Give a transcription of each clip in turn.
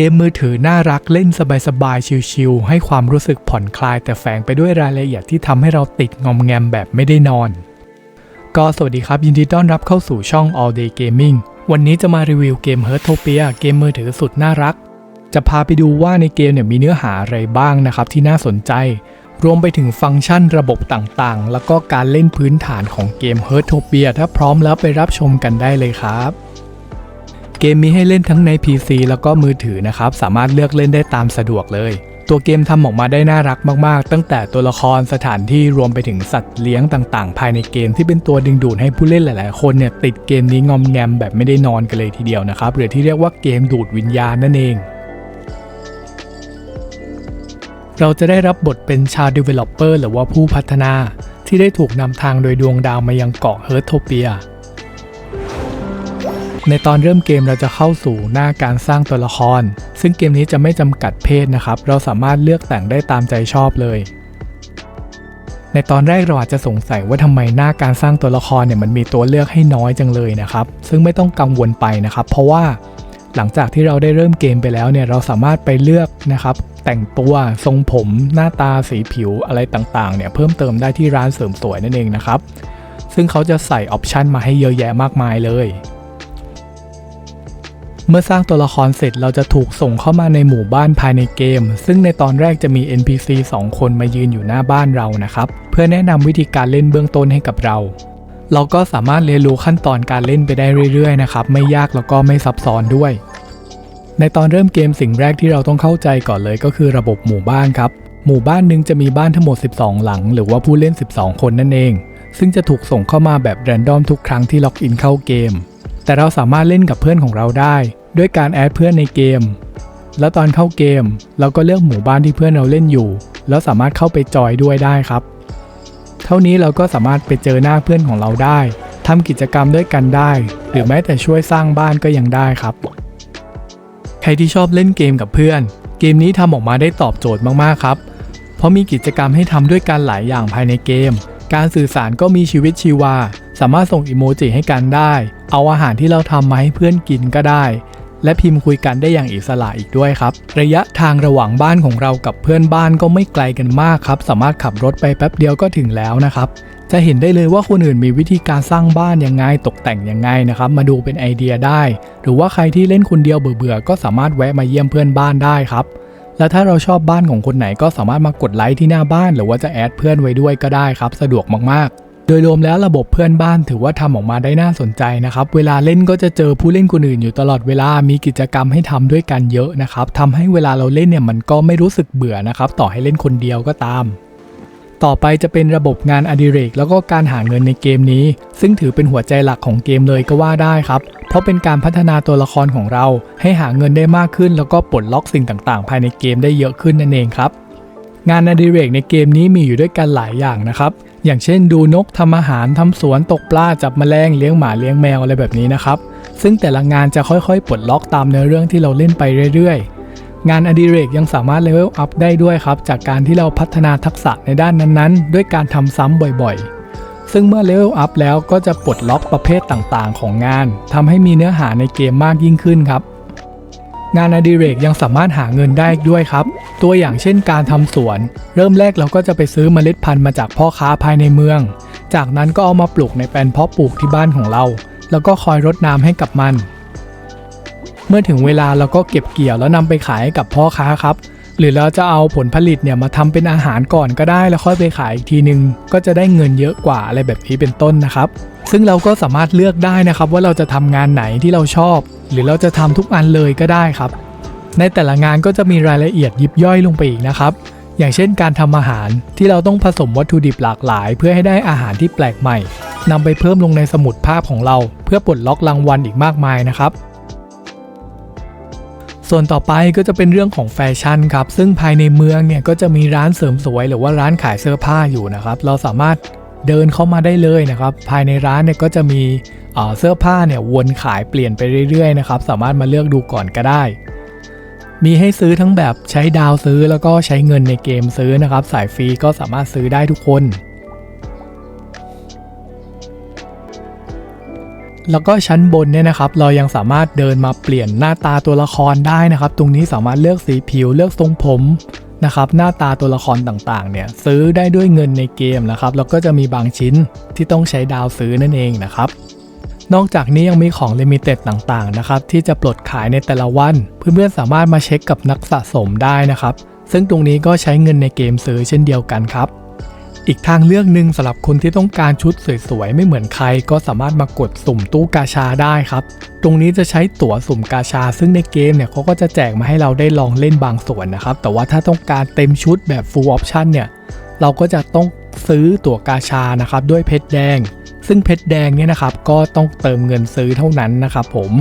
เกมมือถือน่ารักเล่นสบายๆ ชิลๆ ให้ความรู้สึกผ่อนคลายแต่แฝงไปด้วยรายละเอียดที่ทำให้เราติดงอมแงมแบบไม่ได้นอน ก็สวัสดีครับ ยินดีต้อนรับเข้าสู่ช่อง All Day Gaming วันนี้จะมารีวิวเกม h e r t o p i a เกมมือถือสุดน่ารัก จะพาไปดูว่าในเกมเนี่ยมีเนื้อหาอะไรบ้างนะครับที่น่าสนใจ รวมไปถึงฟังก์ชันระบบต่างๆ แล้วก็การเล่นพื้นฐานของเกม h e r t o p i a ถ้าพร้อมแล้วไปรับชมกันได้เลยครับ เกมมีให้เล่นทั้งใน PC แล้วก็มือถือนะครับสามารถเลือกเล่นได้ตามสะดวกเลย ตัวเกมทำออกมาได้น่ารักมากๆ ตั้งแต่ตัวละครสถานที่รวมไปถึงสัตว์เลี้ยงต่างๆ ภายในเกมที่เป็นตัวดึงดูดให้ผู้เล่นหลายๆ คนเนี่ยติดเกมนี้งอมแงมแบบไม่ได้นอนกันเลยทีเดียวนะครับหรือที่เรียกว่าเกมดูดวิญญาณนั่นเองเราจะได้รับบทเป็นชาว Developer หรือว่าผู้พัฒนา ที่ได้ถูกนำทางโดยดวงดาวมายังเกาะเฮิร์ตโทเปีย ในตอนเริ่มเกมเราจะเข้าสู่หน้าการสร้างตัวละคร ซึ่งเกมนี้จะไม่จำกัดเพศนะครับ เราสามารถเลือกแต่งได้ตามใจชอบเลย ในตอนแรกเราอาจจะสงสัยว่าทำไมหน้าการสร้างตัวละครเนี่ยมันมีตัวเลือกให้น้อยจังเลยนะครับ ซึ่งไม่ต้องกังวลไปนะครับ เพราะว่าหลังจากที่เราได้เริ่มเกมไปแล้วเนี่ยเราสามารถไปเลือกนะครับ แต่งตัวทรงผมหน้าตาสีผิวอะไรต่างๆเนี่ยเพิ่มเติมได้ที่ร้านเสริมสวยนั่นเองนะครับ ซึ่งเขาจะใส่ออปชันมาให้เยอะแยะมากมายเลย เมื่อสร้างตัวละครเสร็จเราจะถูกส่งเข้ามาในหมู่บ้านภายในเกม ซึ่งในตอนแรกจะมี NPC 2 คนมายืนอยู่หน้าบ้านเรานะครับ เพื่อแนะนำวิธีการเล่นเบื้องต้นให้กับเรา เราก็สามารถเรียนรู้ขั้นตอนการเล่นไปได้เรื่อยๆนะครับ ไม่ยากแล้วก็ไม่ซับซ้อนด้วย ในตอนเริ่มเกมสิ่งแรกที่เราต้องเข้าใจก่อนเลยก็คือระบบหมู่บ้านครับ หมู่บ้านหนึ่งจะมีบ้านทั้งหมด 12 หลัง หรือว่าผู้เล่น 12 คนนั่นเอง ซึ่งจะถูกส่งเข้ามาแบบแรนดอมทุกครั้งที่ล็อกอินเข้าเกมแต่เราสามารถเล่นกับเพื่อนของเราได้ ด้วยการแอดเพื่อนในเกม แล้วตอนเข้าเกม เราก็เลือกหมู่บ้านที่เพื่อนเราเล่นอยู่ แล้วสามารถเข้าไปจอยด้วยได้ครับ เท่านี้เราก็สามารถไปเจอหน้าเพื่อนของเราได้ทำกิจกรรมด้วยกันได้ หรือแม้แต่ช่วยสร้างบ้านก็ยังได้ครับ ใครที่ชอบเล่นเกมกับเพื่อน เกมนี้ทำออกมาได้ตอบโจทย์มากๆครับ เพราะมีกิจกรรมให้ทำด้วยกันหลายอย่างภายในเกม การสื่อสารก็มีชีวิตชีวา สามารถส่งอิโมจิให้กันได้ เอาอาหารที่เราทำมาให้เพื่อนกินก็ได้ และพิมพ์คุยกันได้อย่างอิสระอีกด้วยครับ ระยะทางระหว่างบ้านของเรากับเพื่อนบ้านก็ไม่ไกลกันมากครับ สามารถขับรถไปแป๊บเดียวก็ถึงแล้วนะครับจะเห็นได้เลยว่าคนอื่นมีวิธีการสร้างบ้านยังไงตกแต่งยังไงนะครับ มาดูเป็นไอเดียได้ หรือว่าใครที่เล่นคนเดียวเบื่อๆก็สามารถแวะมาเยี่ยมเพื่อนบ้านได้ครับ และถ้าเราชอบบ้านของคนไหนก็สามารถมากดไลค์ที่หน้าบ้าน หรือว่าจะแอดเพื่อนไว้ด้วยก็ได้ครับ สะดวกมากๆ โดยรวมแล้วระบบเพื่อนบ้านถือว่าทำออกมาได้น่าสนใจนะครับ เวลาเล่นก็จะเจอผู้เล่นคนอื่นอยู่ตลอดเวลา มีกิจกรรมให้ทำด้วยกันเยอะนะครับทำให้เวลาเราเล่นเนี่ยมันก็ไม่รู้สึกเบื่อนะครับ ต่อให้เล่นคนเดียวก็ตาม ต่อไปจะเป็นระบบงานอดิเรก แล้วก็การหาเงินในเกมนี้ ซึ่งถือเป็นหัวใจหลักของเกมเลยก็ว่าได้ครับ เพราะเป็นการพัฒนาตัวละครของเรา ให้หาเงินได้มากขึ้น แล้วก็ปลดล็อกสิ่งต่างๆ ภายในเกมได้เยอะขึ้นนั่นเองครับ งานอดิเรกในเกมนี้มีอยู่ด้วยกันหลายอย่างนะครับ อย่างเช่นดูนกทำอาหารทำสวนตกปลาจับแมลงเลี้ยงหมาเลี้ยงแมวอะไรแบบนี้นะครับ ซึ่งแต่ละงานจะค่อยๆ ปลดล็อกตามเนื้อเรื่องที่เราเล่นไปเรื่อยๆ งานอดิเรกยังสามารถเลเวลอัพได้ด้วยครับ จากการที่เราพัฒนาทักษะในด้านนั้นๆ ด้วยการทำซ้ำบ่อยๆซึ่งเมื่อเลเวลอัพแล้วก็จะปลดล็อกประเภทต่างๆ ของงานทำให้มีเนื้อหาในเกมมากยิ่งขึ้นครับ งานอดิเรกยังสามารถหาเงินได้ด้วยครับ ตัวอย่างเช่นการทำสวน เริ่มแรกเราก็จะไปซื้อเมล็ดพันธุ์มาจากพ่อค้าภายในเมือง จากนั้นก็เอามาปลูกในแปลนเพาะปลูกที่บ้านของเรา แล้วก็คอยรดน้ำให้กับมัน เมื่อถึงเวลาเราก็เก็บเกี่ยวแล้วนำไปขายให้กับพ่อค้าครับ หรือเราจะเอาผลผลิตเนี่ยมาทำเป็นอาหารก่อนก็ได้แล้วค่อยไปขายอีกทีนึง ก็จะได้เงินเยอะกว่าอะไรแบบนี้เป็นต้นนะครับซึ่งเราก็สามารถเลือกได้นะครับว่าเราจะทำงานไหนที่เราชอบ หรือเราจะทำทุกอันเลยก็ได้ครับ ในแต่ละงานก็จะมีรายละเอียดยิบย่อยลงไปอีกนะครับ อย่างเช่นการทำอาหารที่เราต้องผสมวัตถุดิบหลากหลาย เพื่อให้ได้อาหารที่แปลกใหม่นำไปเพิ่มลงในสมุดภาพของเรา เพื่อปลดล็อกรางวัลอีกมากมายนะครับส่วนต่อไปก็จะเป็นเรื่องของแฟชั่นครับ ซึ่งภายในเมืองเนี่ยก็จะมีร้านเสริมสวย หรือว่าร้านขายเสื้อผ้าอยู่นะครับ เราสามารถ เดินเข้ามาได้เลยนะครับ ภายในร้านเนี่ยก็จะมีเสื้อผ้าเนี่ยวนขายเปลี่ยนไปเรื่อยๆนะครับ สามารถมาเลือกดูก่อนก็ได้ มีให้ซื้อทั้งแบบใช้ดาวซื้อแล้วก็ใช้เงินในเกมซื้อนะครับ สายฟรีก็สามารถซื้อได้ทุกคน แล้วก็ชั้นบนเนี่ยนะครับ เรายังสามารถเดินมาเปลี่ยนหน้าตาตัวละครได้นะครับ ตรงนี้สามารถเลือกสีผิวเลือกทรงผม นะครับหน้าตาตัวละครต่างๆเนี่ยซื้อได้ด้วยเงินในเกมนะครับแล้วก็จะมีบางชิ้นที่ต้องใช้ดาวซื้อนั่นเองนะครับนอกจากนี้ยังมีของลิมิเต็ดต่างๆนะครับที่จะปลดขายในแต่ละวัน เพื่อนๆสามารถมาเช็คกับนักสะสมได้นะครับ ซึ่งตรงนี้ก็ใช้เงินในเกมซื้อเช่นเดียวกันครับ อีกทางเลือกหนึ่งสำหรับคนที่ต้องการชุดสวยๆ ไม่เหมือนใครก็สามารถมากดสุ่มตู้กาชาได้ครับ ตรงนี้จะใช้ตั๋วสุ่มกาชา ซึ่งในเกมเนี่ยเขาก็จะแจกมาให้เราได้ลองเล่นบางส่วนนะครับ แต่ว่าถ้าต้องการเต็มชุดแบบ full option เนี่ยเราก็จะต้องซื้อตั๋วกาชานะครับด้วยเพชรแดง ซึ่งเพชรแดงเนี่ยนะครับก็ต้องเติมเงินซื้อเท่านั้นนะครับผม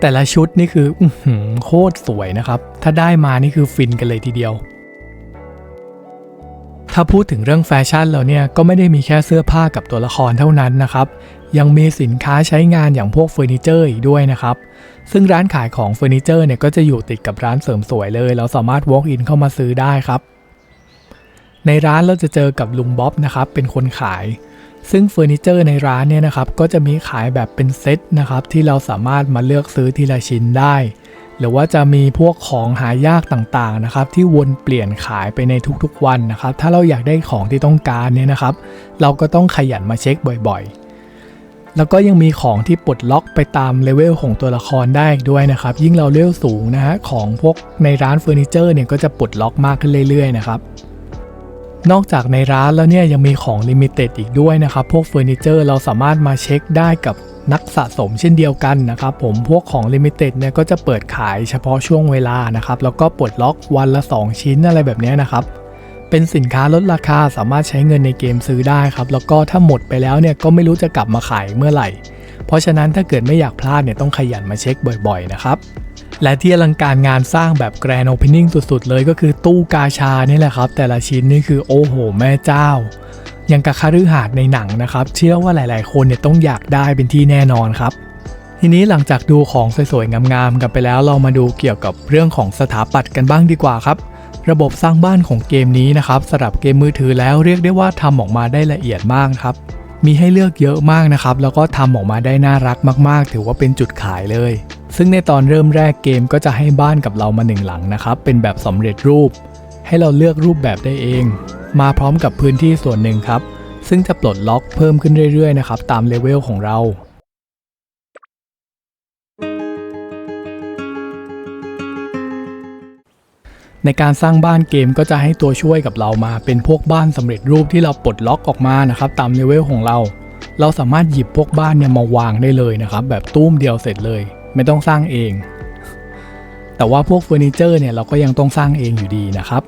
แต่ละชุดนี่คืออื้อหือโคตรสวยนะครับ ถ้าได้มานี่คือฟินกันเลยทีเดียว ถ้าพูดถึงเรื่องแฟชั่นแล้วเนี่ยก็ไม่ได้มีแค่เสื้อผ้ากับตัวละครเท่านั้นนะครับ ยังมีสินค้าใช้งานอย่างพวกเฟอร์นิเจอร์อีกด้วยนะครับ ซึ่งร้านขายของเฟอร์นิเจอร์เนี่ยก็จะอยู่ติดกับร้านเสริมสวยเลย เราสามารถ walk in เข้ามาซื้อได้ครับ ในร้านเราจะเจอกับลุงบ๊อบนะครับเป็นคนขาย ซึ่งเฟอร์นิเจอร์ในร้านเนี่ยนะครับก็จะมีขายแบบเป็นเซตนะครับที่เราสามารถมาเลือกซื้อทีละชิ้นได้ หรือว่าจะมีพวกของหายากต่างๆนะครับที่วนเปลี่ยนขายไปในทุกๆวันนะครับ ถ้าเราอยากได้ของที่ต้องการเนี่ยนะครับ เราก็ต้องขยันมาเช็คบ่อยๆ แล้วก็ยังมีของที่ปลดล็อกไปตามเลเวลของตัวละครได้อีกด้วยนะครับ ยิ่งเราเลเวลสูงนะฮะของพวกในร้านเฟอร์นิเจอร์เนี่ยก็จะปลดล็อกมากขึ้นเรื่อยๆนะครับ นอกจากในร้านแล้วเนี่ยยังมีของลิมิเต็ดอีกด้วยนะครับ พวกเฟอร์นิเจอร์เราสามารถมาเช็คได้กับนักสะสมเช่นเดียวกันนะครับผมพวกของลิมิเต็ดเนี่ยก็จะเปิดขายเฉพาะช่วงเวลานะครับ แล้วก็ปลดล็อกวันละ 2 ชิ้นอะไรแบบนี้นะครับ เป็นสินค้าลดราคาสามารถใช้เงินในเกมซื้อได้ครับ แล้วก็ถ้าหมดไปแล้วเนี่ยก็ไม่รู้จะกลับมาขายเมื่อไหร่ เพราะฉะนั้นถ้าเกิดไม่อยากพลาดเนี่ยต้องขยันมาเช็คบ่อยๆนะครับ และที่อลังการงานสร้างแบบแกรนด์โอเพนนิ่งสุดๆ เลยก็คือตู้กาชานี่แหละครับ แต่ละชิ้นนี่คือโอ้โห แม่เจ้า ยังกับคารืหาดในหนังนะครับ เชื่อว่าหลายๆ คนเนี่ยต้องอยากได้เป็นที่แน่นอนครับ ทีนี้หลังจากดูของสวยๆ งามๆ กันไปแล้วเรามาดูเกี่ยวกับเรื่องของสถาปัตย์กันบ้างดีกว่าครับ ระบบสร้างบ้านของเกมนี้นะครับสำหรับเกมมือถือแล้วเรียกได้ว่าทำออกมาได้ละเอียดมากครับมีให้เลือกเยอะมากนะครับ แล้วก็ทำออกมาได้น่ารักมากๆ ถือว่าเป็นจุดขายเลย ซึ่งในตอนเริ่มแรกเกมก็จะให้บ้านกับเรามาหนึ่งหลังนะครับ เป็นแบบสำเร็จรูป ให้เราเลือกรูปแบบได้เอง มาพร้อมกับพื้นที่ส่วนหนึ่งครับ ซึ่งจะปลดล็อกเพิ่มขึ้นเรื่อยๆนะครับตามเลเวลของเราในการสร้างบ้านเกมก็จะให้ตัวช่วยกับเรามาเป็นพวกบ้านสำเร็จรูปที่เราปลดล็อกออกมานะครับตามเลเวลของเรา เราสามารถหยิบพวกบ้านเนี่ยมาวางได้เลยนะครับ แบบตุ้มเดียวเสร็จเลย ไม่ต้องสร้างเอง แต่ว่าพวกเฟอร์นิเจอร์เนี่ยเราก็ยังต้องสร้างเองอยู่ดีนะครับ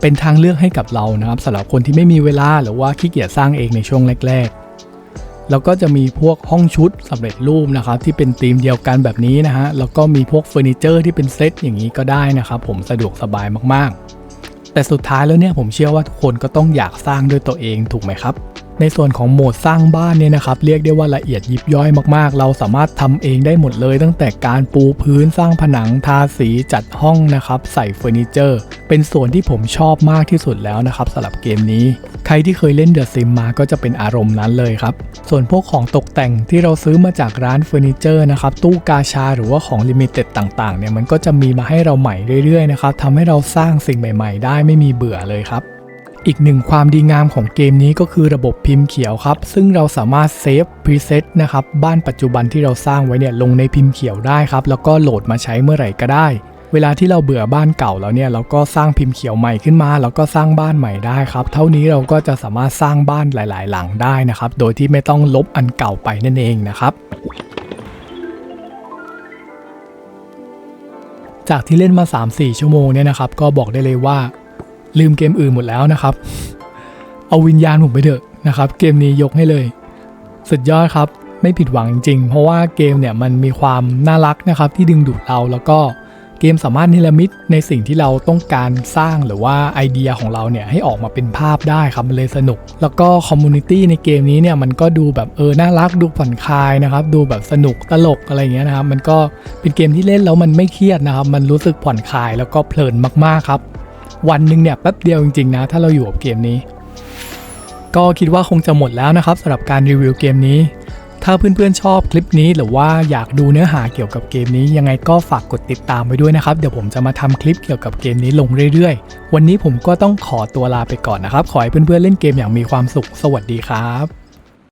เป็นทางเลือกให้กับเรานะครับสำหรับคนที่ไม่มีเวลาหรือว่าขี้เกียจสร้างเองในช่วงแรกๆ แล้วก็จะมีพวกห้องชุดสำเร็จรูปนะครับที่เป็นธีมเดียวกันแบบนี้นะฮะแล้วก็มีพวกเฟอร์นิเจอร์ที่เป็นเซตอย่างนี้ก็ได้นะครับผมสะดวกสบายมากๆ แต่สุดท้ายแล้วเนี่ยผมเชื่อว่าทุกคนก็ต้องอยากสร้างด้วยตัวเองถูกไหมครับ ในส่วนของโหมดสร้างบ้านเนี่ยนะครับเรียกได้ว่าละเอียดยิบย่อยมากๆ เราสามารถทำเองได้หมดเลย ตั้งแต่การปูพื้นสร้างผนังทาสีจัดห้องนะครับใส่เฟอร์นิเจอร์ เป็นส่วนที่ผมชอบมากที่สุดแล้วนะครับสำหรับเกมนี้ ใครที่เคยเล่นเดอะซิมมาก็จะเป็นอารมณ์นั้นเลยครับ ส่วนพวกของตกแต่งที่เราซื้อมาจากร้านเฟอร์นิเจอร์นะครับตู้กาชาหรือว่าของลิมิเต็ดต่างๆเนี่ยมันก็จะมีมาให้เราใหม่เรื่อยๆนะครับทำให้เราสร้างสิ่งใหม่ ๆ ได้ไม่มีเบื่อเลยครับ อีกหนึ่งความดีงามของเกมนี้ก็คือระบบพิมพ์เขียวครับ ซึ่งเราสามารถเซฟพรีเซตนะครับบ้านปัจจุบันที่เราสร้างไว้เนี่ยลงในพิมพ์เขียวได้ครับ แล้วก็โหลดมาใช้เมื่อไหร่ก็ได้ เวลาที่เราเบื่อบ้านเก่าแล้วเนี่ยเราก็สร้างพิมพ์เขียวใหม่ขึ้นมา แล้วก็สร้างบ้านใหม่ได้ครับ เท่านี้เราก็จะสามารถสร้างบ้านหลาย ๆ หลังได้นะครับ โดยที่ไม่ต้องลบอันเก่าไปนั่นเองนะครับจากที่เล่นมา 3-4 ชั่วโมงเนี่ยนะครับ ก็บอกได้เลยว่า ลืมเกมอื่นหมดแล้วนะครับ เอาวิญญาณผมไปเถอะนะครับ เกมนี้ยกให้เลย สุดยอดครับ ไม่ผิดหวังจริงๆเพราะว่าเกมเนี่ยมันมีความน่ารักนะครับ ที่ดึงดูดเราแล้วก็เกมสามารถนิรมิตในสิ่งที่เราต้องการสร้างหรือว่าไอเดียของเราเนี่ยให้ออกมาเป็นภาพได้ครับมันเลยสนุก แล้วก็คอมมูนิตี้ในเกมนี้เนี่ยมันก็ดูแบบเออน่ารักดูผ่อนคลายนะครับ ดูแบบสนุกตลกอะไรอย่างเงี้ยนะครับ มันก็เป็นเกมที่เล่นแล้วมันไม่เครียดนะครับ มันรู้สึกผ่อนคลายแล้วก็เพลินมากๆครับ วันหนึ่งเนี่ยแป๊บเดียวจริงๆนะ ถ้าเราอยู่กับเกมนี้ ก็คิดว่าคงจะหมดแล้วนะครับสำหรับการรีวิวเกมนี้ ถ้าเพื่อนๆชอบคลิปนี้หรือว่าอยากดูเนื้อหาเกี่ยวกับเกมนี้ ยังไงก็ฝากกดติดตามไว้ด้วยนะครับ เดี๋ยวผมจะมาทำคลิปเกี่ยวกับเกมนี้ลงเรื่อยๆ วันนี้ผมก็ต้องขอตัวลาไปก่อนนะครับ ขอให้เพื่อนๆเล่นเกมอย่างมีความสุข สวัสดีครับ